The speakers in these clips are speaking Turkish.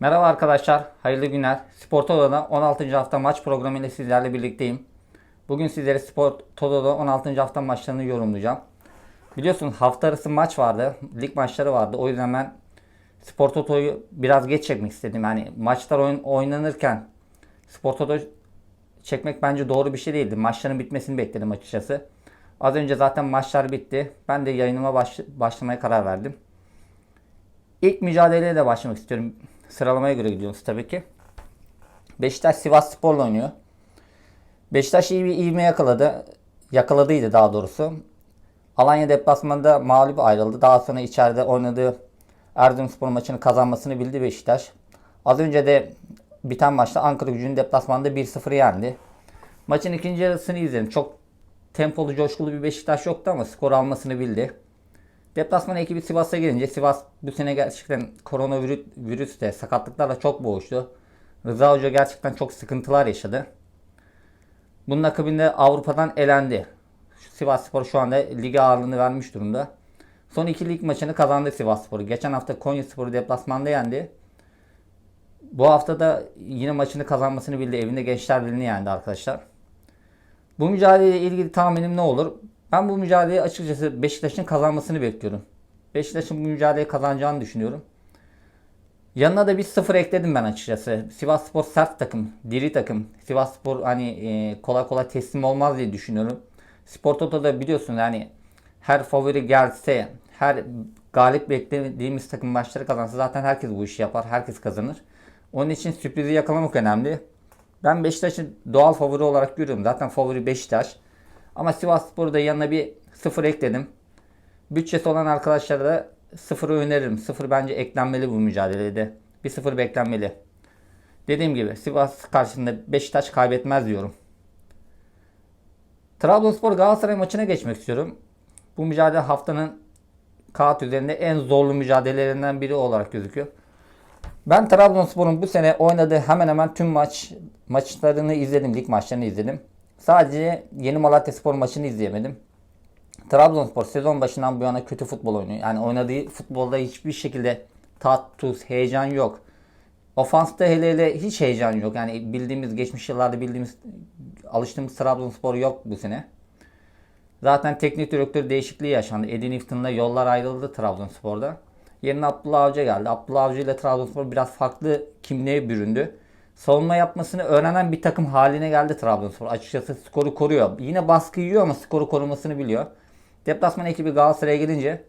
Merhaba arkadaşlar, hayırlı günler. Spor Toto'da 16. hafta maç programı ile sizlerle birlikteyim. Bugün sizlere Spor Toto'da 16. hafta maçlarını yorumlayacağım. Biliyorsunuz hafta arası maç vardı, lig maçları vardı. O yüzden ben Spor Toto'yu biraz geç çekmek istedim. Yani maçlar oyun, oynanırken Spor Toto çekmek bence doğru bir şey değildi. Maçların bitmesini bekledim açıkçası. Az önce zaten maçlar bitti. Ben de yayınıma baş, başlamaya karar verdim. İlk mücadeleyle başlamak istiyorum. Sıralamaya göre gidiyoruz tabii ki. Beşiktaş Sivas Spor'la oynuyor. Beşiktaş iyi bir ivme yakaladı. Yakaladıydı daha doğrusu. Alanya deplasmanında mağlup ayrıldı. Daha sonra içeride oynadığı Erzurumspor maçını kazanmasını bildi Beşiktaş. Az önce de biten maçta Ankara gücünün deplasmanında 1-0 yendi. Maçın ikinci yarısını izledim. Çok tempolu, coşkulu bir Beşiktaş yoktu ama skor almasını bildi. Deplasman ekibi Sivas'a gelince Sivas bu sene gerçekten koronavirüste sakatlıklarla çok boğuştu. Rıza Hoca gerçekten çok sıkıntılar yaşadı. Bunun akabinde Avrupa'dan elendi. Sivas Spor şu anda lige ağırlığını vermiş durumda. Son iki lig maçını kazandı Sivas Spor. Geçen hafta Konya Spor'u deplasmanda yendi. Bu hafta da yine maçını kazanmasını bildi. Evinde Gençler Birliği'ni yendi arkadaşlar. Bu mücadeleyle ilgili tahminim ne olur? Ben bu mücadeleyi açıkçası Beşiktaş'ın kazanmasını bekliyorum. Beşiktaş'ın bu mücadeleyi kazanacağını düşünüyorum. Yanına da bir sıfır ekledim ben açıkçası. Sivas Spor sert takım, diri takım. Sivas Spor hani e, kolay kolay teslim olmaz diye düşünüyorum. Spor Toto'da biliyorsun yani her favori gelse, her galip beklediğimiz takım maçları kazansa zaten herkes bu işi yapar, herkes kazanır. Onun için sürprizi yakalamak önemli. Ben Beşiktaş'ı doğal favori olarak görüyorum. Zaten favori Beşiktaş. Ama Sivas Spor'u da yanına bir sıfır ekledim. Bütçesi olan arkadaşlara da sıfırı öneririm. Sıfır bence eklenmeli bu mücadelede. Bir sıfır beklenmeli. Dediğim gibi Sivas karşısında Beşiktaş kaybetmez diyorum. Trabzonspor Galatasaray maçına geçmek istiyorum. Bu mücadele haftanın kağıt üzerinde en zorlu mücadelelerinden biri olarak gözüküyor. Ben Trabzonspor'un bu sene oynadığı hemen hemen tüm maç maçlarını izledim. Lig maçlarını izledim. Sadece Yeni Malatya Spor maçını izleyemedim. Trabzonspor sezon başından bu yana kötü futbol oynuyor. Yani oynadığı futbolda hiçbir şekilde tat, tuz, heyecan yok. Ofansta hele hele hiç heyecan yok. Yani bildiğimiz, geçmiş yıllarda bildiğimiz, alıştığımız Trabzonspor yok bu sene. Zaten teknik direktör değişikliği yaşandı. Edin Iftin'le yollar ayrıldı Trabzonspor'da. Yerine Abdullah Avcı geldi. Abdullah Avcı ile Trabzonspor biraz farklı kimliğe büründü. Savunma yapmasını öğrenen bir takım haline geldi Trabzonspor. Açıkçası skoru koruyor. Yine baskı yiyor ama skoru korumasını biliyor. Deplasman ekibi Galatasaray'a gelince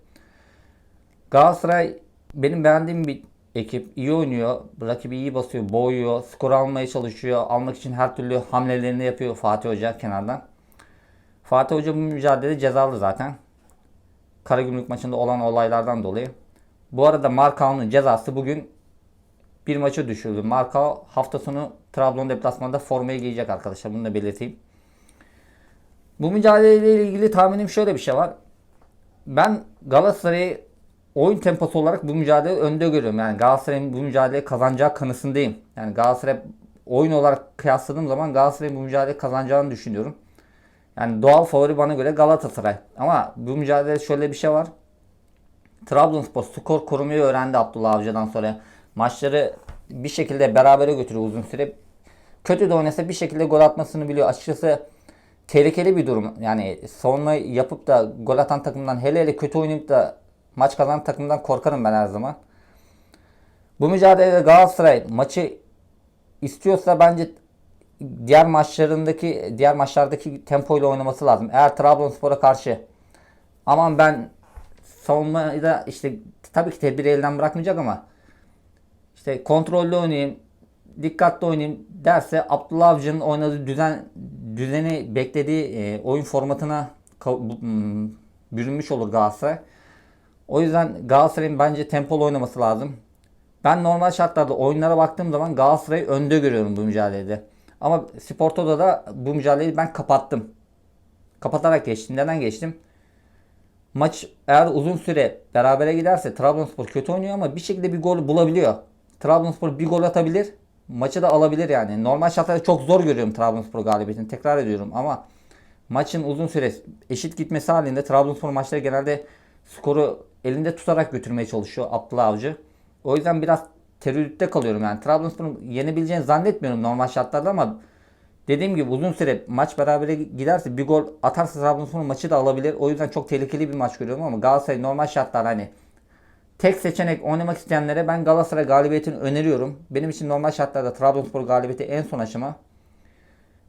Galatasaray benim beğendiğim bir ekip. iyi oynuyor. Rakibi iyi basıyor, boğuyor. Skor almaya çalışıyor. Almak için her türlü hamlelerini yapıyor Fatih Hoca kenardan. Fatih Hoca bu mücadelede cezalı zaten. Karagümrük maçında olan olaylardan dolayı. Bu arada Markao'nun cezası bugün bir maçı düşürdü. Markao hafta sonu Trabzon deplasmanında formayı giyecek arkadaşlar. Bunu da belirteyim. Bu mücadeleyle ilgili tahminim şöyle bir şey var. Ben Galatasaray'ı oyun temposu olarak bu mücadele önde görüyorum. Yani Galatasaray'ın bu mücadeleyi kazanacağı kanısındayım. Yani Galatasaray oyun olarak kıyasladığım zaman Galatasaray'ın bu mücadeleyi kazanacağını düşünüyorum. Yani doğal favori bana göre Galatasaray. Ama bu mücadelede şöyle bir şey var. Trabzonspor skor korumayı öğrendi Abdullah Avcı'dan sonra. Maçları bir şekilde berabere götürüyor uzun süre. Kötü de oynasa bir şekilde gol atmasını biliyor. Açıkçası tehlikeli bir durum. Yani savunma yapıp da gol atan takımdan hele hele kötü oynayıp da maç kazanan takımdan korkarım ben her zaman. Bu mücadelede Galatasaray maçı istiyorsa bence diğer maçlarındaki diğer maçlardaki tempoyla oynaması lazım. Eğer Trabzonspor'a karşı aman ben savunmada işte tabii ki tedbiri elden bırakmayacak ama işte kontrollü oynayayım, dikkatli oynayayım derse Abdullah Avcı'nın oynadığı düzen düzeni beklediği e, oyun formatına hmm, bürünmüş olur Galatasaray. O yüzden Galatasaray'ın bence tempolu oynaması lazım. Ben normal şartlarda oyunlara baktığım zaman Galatasaray'ı önde görüyorum bu mücadelede. Ama Sporto'da da bu mücadeleyi ben kapattım. Kapatarak geçtim. Neden geçtim? Maç eğer uzun süre berabere giderse Trabzonspor kötü oynuyor ama bir şekilde bir gol bulabiliyor. Trabzonspor bir gol atabilir. Maçı da alabilir yani. Normal şartlarda çok zor görüyorum Trabzonspor galibiyetini. Tekrar ediyorum ama maçın uzun süre eşit gitmesi halinde Trabzonspor maçları genelde skoru elinde tutarak götürmeye çalışıyor Abdullah Avcı. O yüzden biraz tereddütte kalıyorum yani. Trabzonspor'un yenebileceğini zannetmiyorum normal şartlarda ama dediğim gibi uzun süre maç berabere giderse bir gol atarsa Trabzonspor maçı da alabilir. O yüzden çok tehlikeli bir maç görüyorum ama Galatasaray normal şartlar hani tek seçenek oynamak isteyenlere ben Galatasaray galibiyetini öneriyorum. Benim için normal şartlarda Trabzonspor galibiyeti en son aşama.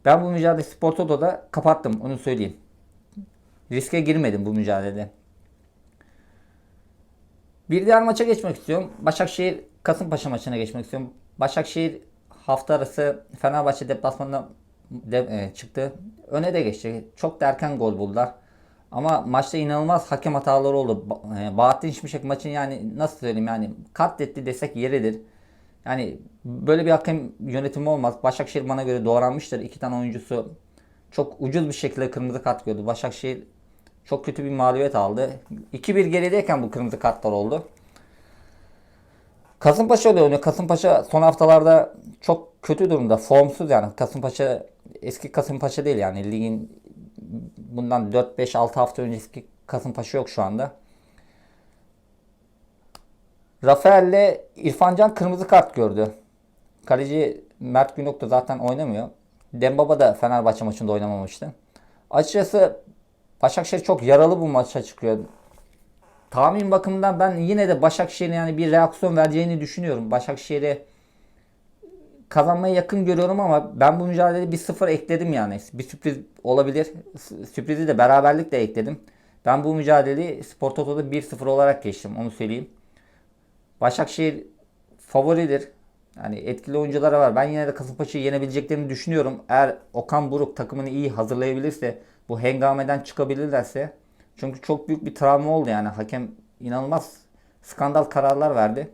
Ben bu mücadeleyi Spor Toto'da kapattım onu söyleyeyim. Riske girmedim bu mücadelede. Bir diğer maça geçmek istiyorum. Başakşehir Kasımpaşa maçına geçmek istiyorum. Başakşehir hafta arası Fenerbahçe deplasmanına de, e, çıktı. Öne de geçti. Çok da erken gol buldular. Ama maçta inanılmaz hakem hataları oldu. E, Bahattin Şimşek maçın yani nasıl söyleyeyim yani katletti desek yeridir. Yani böyle bir hakem yönetimi olmaz. Başakşehir bana göre doğranmıştır. İki tane oyuncusu çok ucuz bir şekilde kırmızı kart gördü. Başakşehir çok kötü bir mağlubiyet aldı. 2-1 gerideyken bu kırmızı kartlar oldu. Kasımpaşa öyle oynuyor. Kasımpaşa son haftalarda çok kötü durumda. Formsuz yani. Kasımpaşa eski Kasımpaşa değil yani. Ligin bundan 4-5-6 hafta önceki Kasımpaşa yok şu anda. Rafael'le İrfancan kırmızı kart gördü. Kaleci Mert Günok da zaten oynamıyor. Dembaba da Fenerbahçe maçında oynamamıştı. Açıkçası Başakşehir çok yaralı bu maça çıkıyor. Tahmin bakımından ben yine de Başakşehir'in yani bir reaksiyon vereceğini düşünüyorum. Başakşehir'e kazanmaya yakın görüyorum ama ben bu mücadelede bir sıfır ekledim yani. Bir sürpriz olabilir. Sürprizi de beraberlikle ekledim. Ben bu mücadeleyi Spor Toto'da 1-0 olarak geçtim onu söyleyeyim. Başakşehir favoridir. Yani etkili oyuncuları var. Ben yine de Kasımpaşa'yı yenebileceklerini düşünüyorum. Eğer Okan Buruk takımını iyi hazırlayabilirse, bu hengameden çıkabilirlerse. Çünkü çok büyük bir travma oldu yani. Hakem inanılmaz skandal kararlar verdi.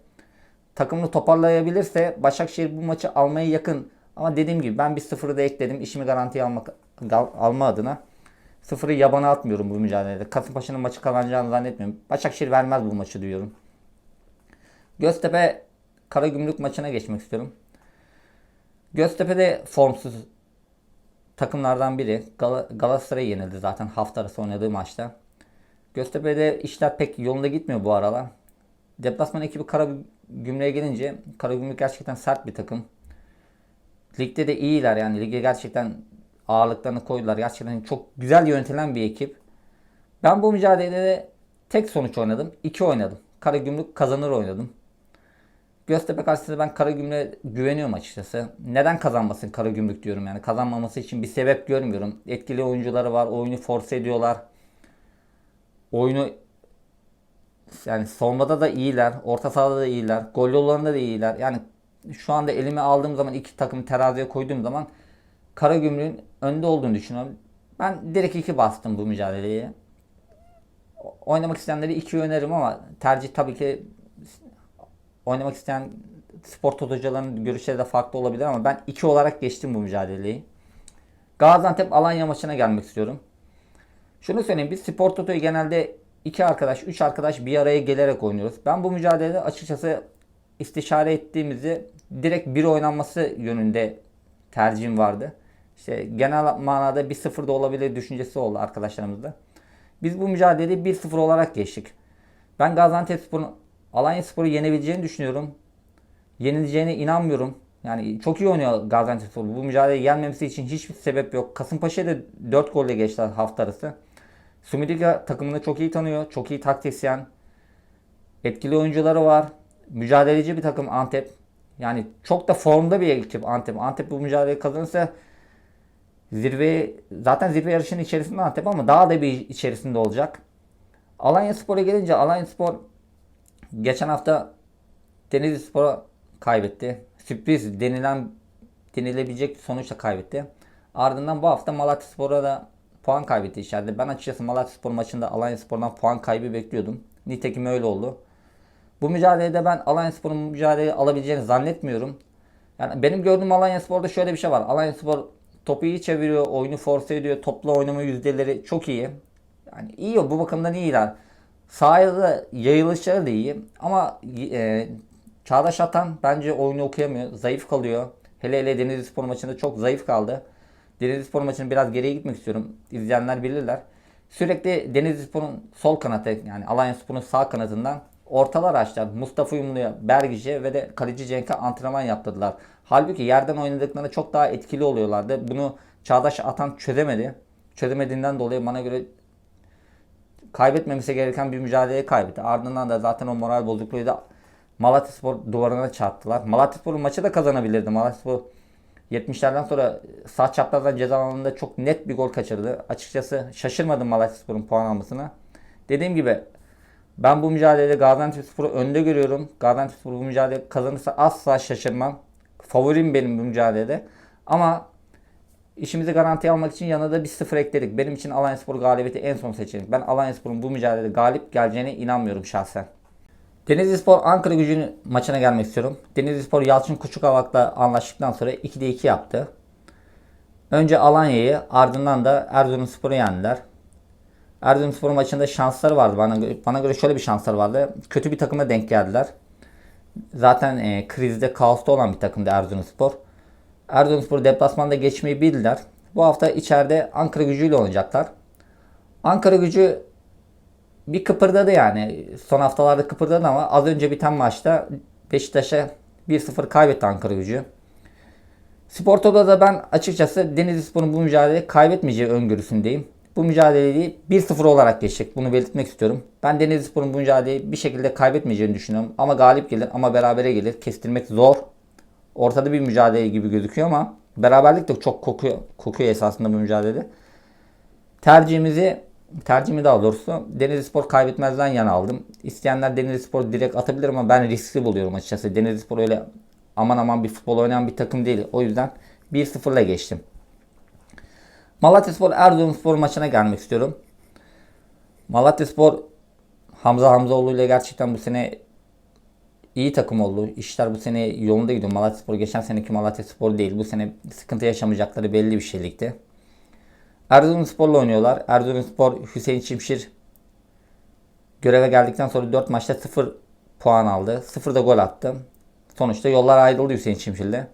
Takımını toparlayabilirse Başakşehir bu maçı almaya yakın. Ama dediğim gibi ben bir sıfırı da ekledim. İşimi garantiye almak, alma adına. Sıfırı yabana atmıyorum bu mücadelede. Kasımpaşa'nın maçı kazanacağını zannetmiyorum. Başakşehir vermez bu maçı diyorum. Göztepe Karagümrük maçına geçmek istiyorum. Göztepe'de formsuz takımlardan biri. Gal- Galatasaray yenildi zaten hafta arası oynadığı maçta. Göztepe'de işler pek yolunda gitmiyor bu aralar. Deplasman ekibi Karagümrük'e gelince Karagümrük gerçekten sert bir takım. Ligde de iyiler yani lige gerçekten ağırlıklarını koydular. Gerçekten çok güzel yönetilen bir ekip. Ben bu mücadelede tek sonuç oynadım. 2 oynadım. Karagümrük kazanır oynadım. Göztepe karşısında ben Karagümrük'e güveniyorum açıkçası. Neden kazanmasın Karagümrük diyorum yani. Kazanmaması için bir sebep görmüyorum. Etkili oyuncuları var. Oyunu force ediyorlar. Oyunu yani savunmada da iyiler. Orta sahada da iyiler. Gol yollarında da iyiler. Yani şu anda elime aldığım zaman iki takımı teraziye koyduğum zaman Karagümrük'ün önde olduğunu düşünüyorum. Ben direkt iki bastım bu mücadeleye. O- Oynamak isteyenleri iki öneririm ama tercih tabii ki oynamak isteyen spor totocuların görüşleri de farklı olabilir ama ben iki olarak geçtim bu mücadeleyi. Gaziantep Alanya maçına gelmek istiyorum. Şunu söyleyeyim biz spor totoyu genelde iki arkadaş, üç arkadaş bir araya gelerek oynuyoruz. Ben bu mücadelede açıkçası istişare ettiğimizi direkt bir oynanması yönünde tercihim vardı. İşte genel manada bir sıfır da olabilir düşüncesi oldu arkadaşlarımızda. Biz bu mücadeleyi 1-0 olarak geçtik. Ben Gaziantepspor'un Alanya Spor'u yenebileceğini düşünüyorum. Yenileceğine inanmıyorum. Yani çok iyi oynuyor Gaziantepspor. Bu mücadeleyi yenmemesi için hiçbir sebep yok. Kasımpaşa'ya da 4 golle geçtiler hafta arası. Sumidiga takımını çok iyi tanıyor. Çok iyi taktisyen. Etkili oyuncuları var. Mücadeleci bir takım Antep. Yani çok da formda bir ekip Antep. Antep bu mücadeleyi kazanırsa zirve zaten zirve yarışının içerisinde Antep ama daha da bir içerisinde olacak. Alanya Spor'a gelince Alanya Spor geçen hafta Denizli Spor'a kaybetti. Sürpriz denilen denilebilecek sonuçla kaybetti. Ardından bu hafta Malatya Spor'a da puan kaybetti içeride. Ben açıkçası Malatya Spor maçında Alanya Spor'dan puan kaybı bekliyordum. Nitekim öyle oldu. Bu mücadelede ben Alanya Spor'un mücadeleyi alabileceğini zannetmiyorum. Yani benim gördüğüm Alanya Spor'da şöyle bir şey var. Alanya Spor topu iyi çeviriyor, oyunu force ediyor, topla oynama yüzdeleri çok iyi. Yani iyi bu bakımdan iyiler. Sahada yayılışları da iyi ama e, Çağdaş Atan bence oyunu okuyamıyor. Zayıf kalıyor. Hele hele Denizli Spor maçında çok zayıf kaldı. Denizli Spor maçını biraz geriye gitmek istiyorum. İzleyenler bilirler. Sürekli Denizli Spor'un sol kanatı yani Alanya Spor'un sağ kanadından ortalar açtılar. Mustafa Uyumlu'ya, Bergice ve de kaleci Cenk'e antrenman yaptırdılar. Halbuki yerden oynadıklarında çok daha etkili oluyorlardı. Bunu Çağdaş Atan çözemedi. Çözemediğinden dolayı bana göre kaybetmemesi gereken bir mücadeleyi kaybetti. Ardından da zaten o moral bozukluğu da Malatyaspor duvarına çarptılar. Malatyaspor'un maçı da kazanabilirdi. Malatyaspor 70'lerden sonra sağ çaprazdan ceza alanında çok net bir gol kaçırdı. Açıkçası şaşırmadım Malatyaspor'un puan almasına. Dediğim gibi ben bu mücadelede Gaziantepspor'u önde görüyorum. Gaziantepspor bu mücadele kazanırsa asla şaşırmam. Favorim benim bu mücadelede. Ama işimizi garantiye almak için yanına da bir sıfır ekledik. Benim için Alanyaspor galibiyeti en son seçenek. Ben Alanyaspor'un bu mücadelede galip geleceğine inanmıyorum şahsen. Denizlispor Ankara gücünün maçına gelmek istiyorum. Denizlispor Yalçın Küçükavak'la anlaştıktan sonra 2'de 2 yaptı. Önce Alanya'yı ardından da Erzurumspor'u yendiler. Erzurumspor maçında şansları vardı. Bana, bana göre şöyle bir şansları vardı. Kötü bir takıma denk geldiler. Zaten e, krizde, kaosta olan bir takımdı Erzurumspor. Erzurumspor deplasmanda geçmeyi bildiler. Bu hafta içeride Ankara gücüyle oynayacaklar. Ankara gücü bir kıpırdadı yani. Son haftalarda kıpırdadı ama az önce biten maçta Beşiktaş'a 1-0 kaybetti Ankara gücü. Sporto'da da ben açıkçası Denizlispor'un bu mücadeleyi kaybetmeyeceği öngörüsündeyim. Bu mücadeleyi 1-0 olarak geçecek. Bunu belirtmek istiyorum. Ben Denizlispor'un bu mücadeleyi bir şekilde kaybetmeyeceğini düşünüyorum. Ama galip gelir ama berabere gelir. Kestirmek zor. Ortada bir mücadele gibi gözüküyor ama beraberlik de çok kokuyor, kokuyor esasında bu mücadele. Tercihimizi tercihimi daha doğrusu Denizlispor kaybetmezden yana aldım. İsteyenler Denizlispor direkt atabilir ama ben riskli buluyorum açıkçası. Denizlispor öyle aman aman bir futbol oynayan bir takım değil. O yüzden 1-0'la geçtim. Malatyaspor Erzurumspor maçına gelmek istiyorum. Malatyaspor Hamza Hamzaoğlu ile gerçekten bu sene iyi takım oldu. İşler bu sene yolunda gidiyor. Malatyaspor geçen seneki Malatyaspor değil. Bu sene sıkıntı yaşamayacakları belli bir şeylikti. Erzurumspor'la oynuyorlar. Erzurumspor Hüseyin Çimşir göreve geldikten sonra 4 maçta 0 puan aldı. 0 da gol attı. Sonuçta yollar ayrıldı Hüseyin Çimşir'le.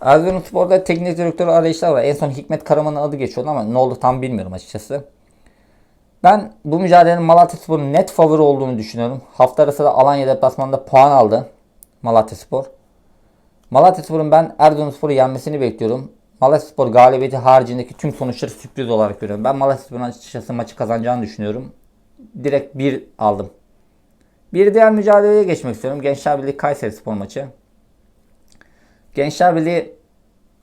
Erzurumspor'da teknik direktör arayışlar var. En son Hikmet Karaman'ın adı geçiyordu ama ne oldu tam bilmiyorum açıkçası. Ben bu mücadelenin Malatyaspor'un net favori olduğunu düşünüyorum. Hafta arası da Alanya deplasmanında puan aldı Malatyaspor. Malatyaspor'un ben Erzurumspor'u yenmesini bekliyorum. Malatyaspor galibiyeti haricindeki tüm sonuçları sürpriz olarak görüyorum. Ben Malatyaspor'un açıkçası maçı kazanacağını düşünüyorum. Direkt 1 aldım. Bir diğer mücadeleye geçmek istiyorum. Gençler Birliği Kayseri Spor maçı. Gençler Birliği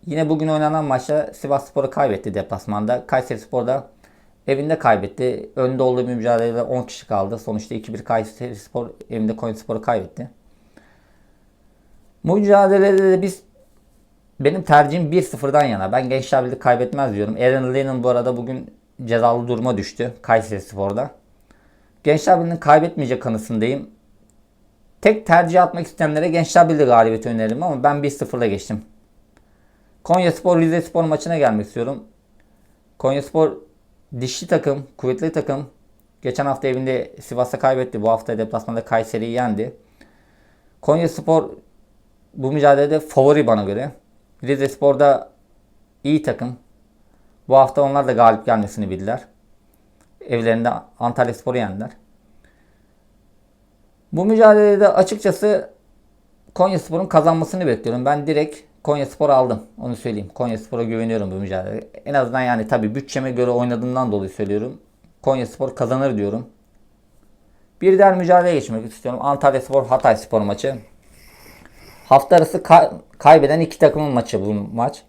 yine bugün oynanan maçta Sivas Spor'u kaybetti deplasmanda. Kayseri Spor da evinde kaybetti. Önde olduğu bir mücadelede 10 kişi kaldı. Sonuçta 2-1 Kayseri Spor evinde Konya Spor'u kaybetti. Bu mücadelede de biz benim tercihim 1-0'dan yana. Ben Gençler Birliği kaybetmez diyorum. Aaron Lennon bu arada bugün cezalı duruma düştü Kayseri Spor'da. Gençler Birliği'nin kaybetmeyecek kanısındayım. Tek tercih atmak isteyenlere Gençler Birliği galibiyeti öneririm ama ben 1-0'la geçtim. Konya Spor Rize Spor maçına gelmek istiyorum. Konya Spor dişli takım, kuvvetli takım. Geçen hafta evinde Sivas'a kaybetti. Bu hafta deplasmanda Kayseri'yi yendi. Konya Spor bu mücadelede favori bana göre. Rize Spor'da iyi takım. Bu hafta onlar da galip gelmesini bildiler. Evlerinde Antalya Spor'u yendiler. Bu mücadelede açıkçası Konya Spor'un kazanmasını bekliyorum. Ben direkt Konya Spor aldım. Onu söyleyeyim. Konya Spor'a güveniyorum bu mücadelede. En azından yani tabi bütçeme göre oynadığımdan dolayı söylüyorum. Konya Spor kazanır diyorum. Bir diğer mücadeleye geçmek istiyorum. Antalya Spor Hatay Spor maçı. Hafta arası kay- kaybeden iki takımın maçı bu maç.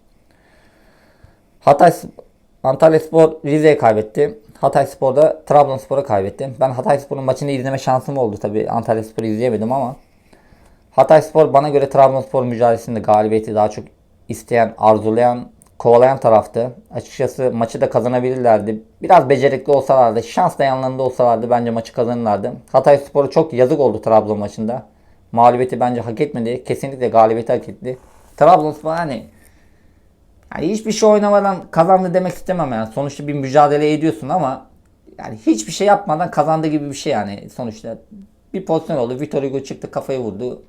Hatay Antalya Spor Rize'ye kaybetti. Hatay Spor da Trabzonspor'a kaybetti. Ben Hatay Spor'un maçını izleme şansım oldu tabi. Antalya Spor'u izleyemedim ama Hatay Spor bana göre Trabzonspor mücadelesinde galibiyeti daha çok isteyen, arzulayan, kovalayan taraftı. Açıkçası maçı da kazanabilirlerdi. Biraz becerikli olsalardı, şans da yanlarında olsalardı bence maçı kazanırlardı. Hatay Spor'a çok yazık oldu Trabzon maçında. Mağlubiyeti bence hak etmedi. Kesinlikle galibiyeti hak etti. Trabzonspor hani yani hiçbir şey oynamadan kazandı demek istemem yani. Sonuçta bir mücadele ediyorsun ama yani hiçbir şey yapmadan kazandı gibi bir şey yani. Sonuçta bir pozisyon oldu. Vitor Hugo çıktı kafayı vurdu.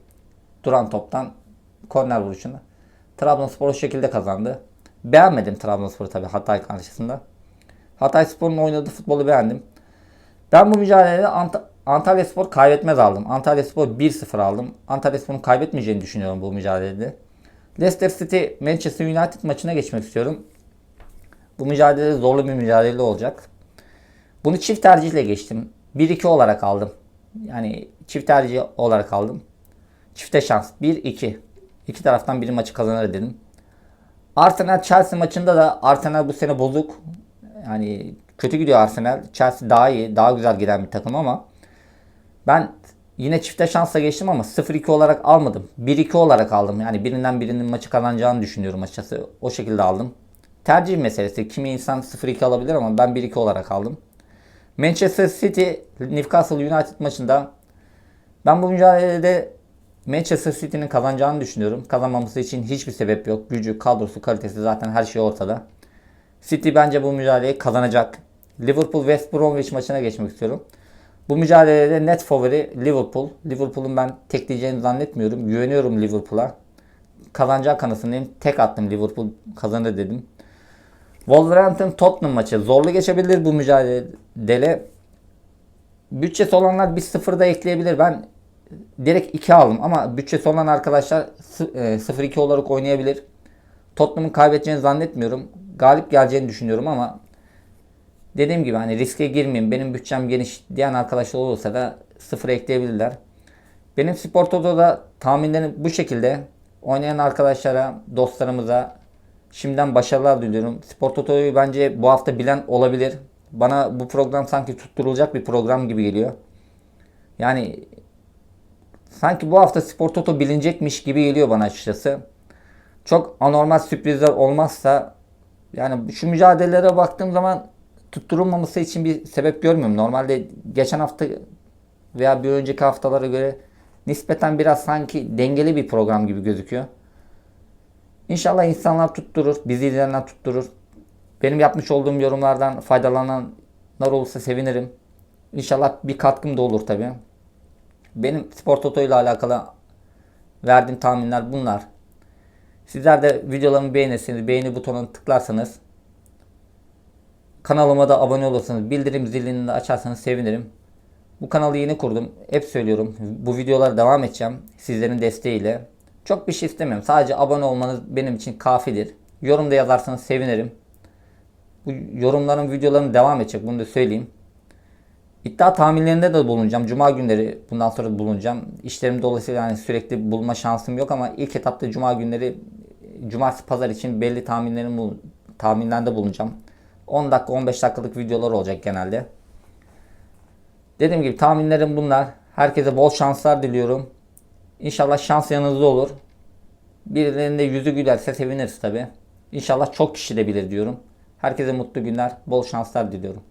Duran toptan korner vuruşunu. Trabzonspor o şekilde kazandı. Beğenmedim Trabzonspor'u tabii Hatay karşısında. Hatay Spor'un oynadığı futbolu beğendim. Ben bu mücadelede Ant- Antalya Spor kaybetmez aldım. Antalya Spor 1-0 aldım. Antalya Spor'un kaybetmeyeceğini düşünüyorum bu mücadelede. Leicester City Manchester United maçına geçmek istiyorum. Bu mücadele zorlu bir mücadele olacak. Bunu çift tercihle geçtim. 1-2 olarak aldım. Yani çift tercih olarak aldım. Çifte şans. 1-2. İki taraftan biri maçı kazanır dedim. Arsenal Chelsea maçında da Arsenal bu sene bozuk. Yani kötü gidiyor Arsenal. Chelsea daha iyi, daha güzel giden bir takım ama ben yine çifte şansla geçtim ama 0-2 olarak almadım. 1-2 olarak aldım. Yani birinden birinin maçı kazanacağını düşünüyorum açıkçası. O şekilde aldım. Tercih meselesi. Kimi insan 0-2 alabilir ama ben 1-2 olarak aldım. Manchester City Newcastle United maçında ben bu mücadelede Manchester City'nin kazanacağını düşünüyorum. Kazanmaması için hiçbir sebep yok. Gücü, kadrosu, kalitesi zaten her şey ortada. City bence bu mücadeleyi kazanacak. Liverpool West Bromwich maçına geçmek istiyorum. Bu mücadelede net favori Liverpool. Liverpool'un ben tekleyeceğini zannetmiyorum. Güveniyorum Liverpool'a. Kazanacağı kanısındayım. Tek attım Liverpool kazanır dedim. Wolverhampton Tottenham maçı zorlu geçebilir bu mücadele. Bütçesi olanlar bir sıfır da ekleyebilir. Ben direkt 2 aldım ama bütçesi olan arkadaşlar 0-2 olarak oynayabilir. Tottenham'ın kaybedeceğini zannetmiyorum. Galip geleceğini düşünüyorum ama dediğim gibi hani riske girmeyeyim. Benim bütçem geniş diyen arkadaşlar olursa da 0 ekleyebilirler. Benim Spor Toto'da tahminlerim bu şekilde. Oynayan arkadaşlara, dostlarımıza şimdiden başarılar diliyorum. Spor Toto'yu bence bu hafta bilen olabilir. Bana bu program sanki tutturulacak bir program gibi geliyor. Yani sanki bu hafta Spor Toto bilinecekmiş gibi geliyor bana açıkçası. Çok anormal sürprizler olmazsa yani şu mücadelelere baktığım zaman tutturulmaması için bir sebep görmüyorum. Normalde geçen hafta veya bir önceki haftalara göre nispeten biraz sanki dengeli bir program gibi gözüküyor. İnşallah insanlar tutturur, bizi izleyenler tutturur. Benim yapmış olduğum yorumlardan faydalananlar olursa sevinirim. İnşallah bir katkım da olur tabii. Benim Spor Toto ile alakalı verdiğim tahminler bunlar. Sizler de videolarımı beğenirseniz, beğeni butonuna tıklarsanız, kanalıma da abone olursanız, bildirim zilini de açarsanız sevinirim. Bu kanalı yeni kurdum. Hep söylüyorum. Bu videolara devam edeceğim. Sizlerin desteğiyle. Çok bir şey istemiyorum. Sadece abone olmanız benim için kafidir. Yorum da yazarsanız sevinirim. Bu yorumların videolarım devam edecek. Bunu da söyleyeyim. İddia tahminlerinde de bulunacağım. Cuma günleri bundan sonra bulunacağım. İşlerim dolayısıyla yani sürekli bulma şansım yok ama ilk etapta cuma günleri cumartesi pazar için belli tahminlerim tahminlerde bulunacağım. 10 dakika 15 dakikalık videolar olacak genelde. Dediğim gibi tahminlerim bunlar. Herkese bol şanslar diliyorum. İnşallah şans yanınızda olur. Birilerinin de yüzü gülerse seviniriz tabi. İnşallah çok kişi de bilir diyorum. Herkese mutlu günler, bol şanslar diliyorum.